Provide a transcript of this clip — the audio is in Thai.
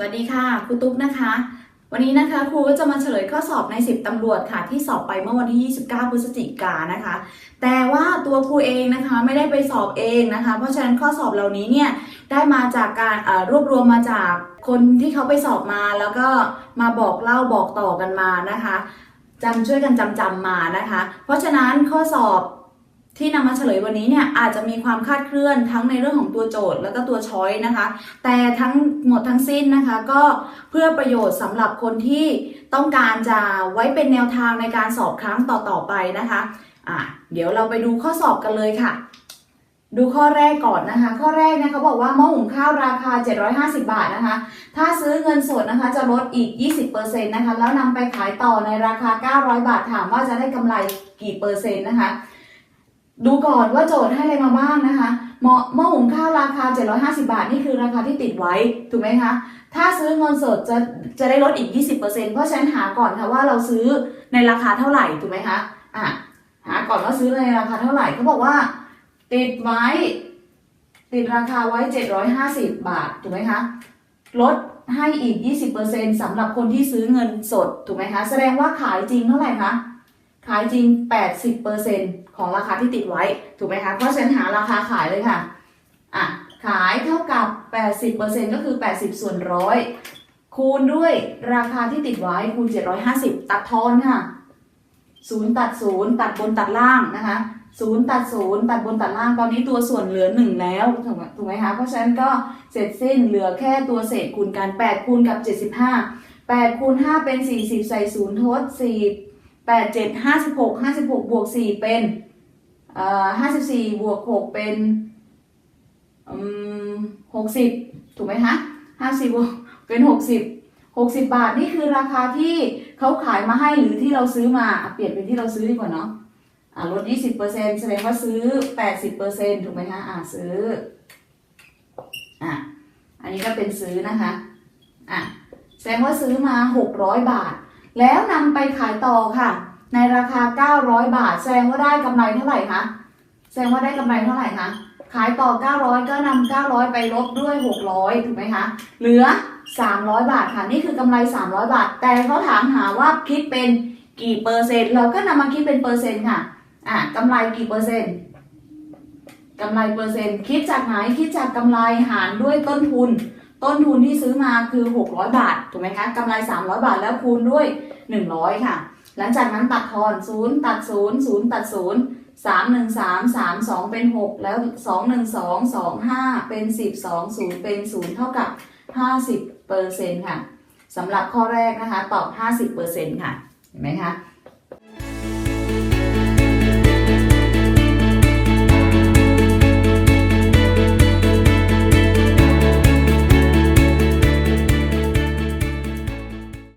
สวัสดีค่ะครูตุ๊กนะคะ วันนี้นะคะครูก็จะมาเฉลยข้อสอบใน 10ตำรวจค่ะ ที่สอบไปเมื่อวันที่ 29 พฤศจิกายนนะคะ แต่ว่าตัวครูเองนะคะไม่ได้ไปสอบเองนะคะ เพราะฉะนั้นข้อสอบเหล่านี้เนี่ยได้มาจากการรวบรวมมาจากคนที่เขาไปสอบมาแล้วก็มาบอกเล่าบอกต่อกันมานะคะจำช่วยกันจำจำมานะคะ เพราะฉะนั้นข้อสอบ ที่นำมาเฉลยวันนี้เนี่ยอาจจะมีความคาดเคลื่อนทั้งในเรื่องของตัวโจทย์แล้วก็ตัวช้อยนะคะ แต่ทั้งหมดทั้งสิ้นนะคะ ก็เพื่อประโยชน์สำหรับคนที่ต้องการจะไว้เป็นแนวทางในการสอบครั้งต่อๆไปนะคะอะเดี๋ยวเราไปดูข้อสอบกันเลยค่ะ ดูข้อแรกก่อนนะคะ ข้อแรกเนะคะเขาบอกว่าหม้อหุงข้าวราคา 750 บาทนะคะ ถ้าซื้อเงินสดนะคะจะลดอีก 20%นะคะแล้วนำไปขายต่อในราคา 900 บาทถามว่าจะได้กำไรกี่เปอร์เซ็นต์นะคะ ดูก่อนว่าโจทย์ให้อะไรมาบ้างนะคะหม้อหม้อหุงข้าวราคา 750 บาท นี่คือราคาที่ติดไว้ ถูกไหมคะ ถ้าซื้อเงินสดจะจะได้ลดอีก 20%เพราะฉะนั้นหาก่อนค่ะว่าเราซื้อในราคาเท่าไหร่ ถูกไหมคะอะหาก่อนว่าซื้อในราคาเท่าไหร่เขาบอกว่า ติดไว้ ติดราคาไว้ 750 บาท ถูกไหมคะลดให้อีก 20%สำหรับคนที่ซื้อเงินสด ถูกไหมคะ แสดงว่าขายจริงเท่าไหร่คะ ขายจริง 80%ของราคาที่ติดไว้ ถูกไหมคะ เพราะฉะนั้นหาราคาขายเลยค่ะ อะ ขายเท่ากับ 80%ก็คือ 80 ส่วนร้อยคูณด้วยราคาที่ติดไว้คูณ 750 ตัดทอนค่ะ0ตัด0ตัดบนตัดล่างนะคะ0ตัด0ตัดบนตัดล่างตอนนี้ตัวส่วนเหลือ 1 แล้วถูกไหมถูกไหมคะ เพราะฉะนั้นก็เสร็จสิ้นเหลือแค่ตัวเศษคูณกัน 8 คูณกับ 75 8คูณ5เป็น 40 ใส่0ทด4 แปดเจ็ดห้าสิบหกห้าสิบหกบวกสี่เป็นเอ่อห้าสิบสี่บวกหกเป็นหกสิบถูกไหมคะห้าสิบบวกเป็นหกสิบหกสิบบาทนี่คือราคาที่เขาขายมาให้หรือที่เราซื้อมาเปลี่ยนเป็นที่เราซื้อดีกว่าเนาะอะลดยี่สิบเปอร์เซ็นแสดงว่าซื้อแปดสิบเปอร์เซ็นถูกไหมคะอะซื้ออะอันนี้ก็เป็นซื้อนะคะอะแสดงว่าซื้อมาหกร้อยบาท แล้วนำไปขายต่อค่ะ ในราคา 900 บาท แสดงว่าได้กำไรเท่าไหร่คะแสดงว่าได้กำไรเท่าไหร่คะขายต่อ 900 ก็นำ900 ไปลบด้วย 600 ถูกไหมคะ เหลือ 300 บาทค่ะ นี่คือกำไร 300 บาท แต่เขาถามหาว่าคิดเป็นกี่เปอร์เซ็นต์ เราก็นำมาคิดเป็นเปอร์เซ็นต์ค่ะ อะกำไรกี่เปอร์เซ็นต์กำไรเปอร์เซ็นต์ คิดจากไหน คิดจากกำไรหารด้วยต้นทุน ต้นทุนที่ซื้อมาคือ 600 บาท ถูกไหมคะกำไร 300 บาทแล้วคูณด้วย 100 ค่ะ หลังจากนั้นตัดทอน 0 ตัด 0 0 ตัด 0 3 1 3 3 2 เป็น 6 แล้ว 2 1 2 2 5 เป็น 10 2 0 เป็น 0 เท่ากับ 50เปอร์เซ็นต์ค่ะสำหรับข้อแรกนะคะ ตอบ 50เปอร์เซ็นต์ค่ะ เห็นไหมคะ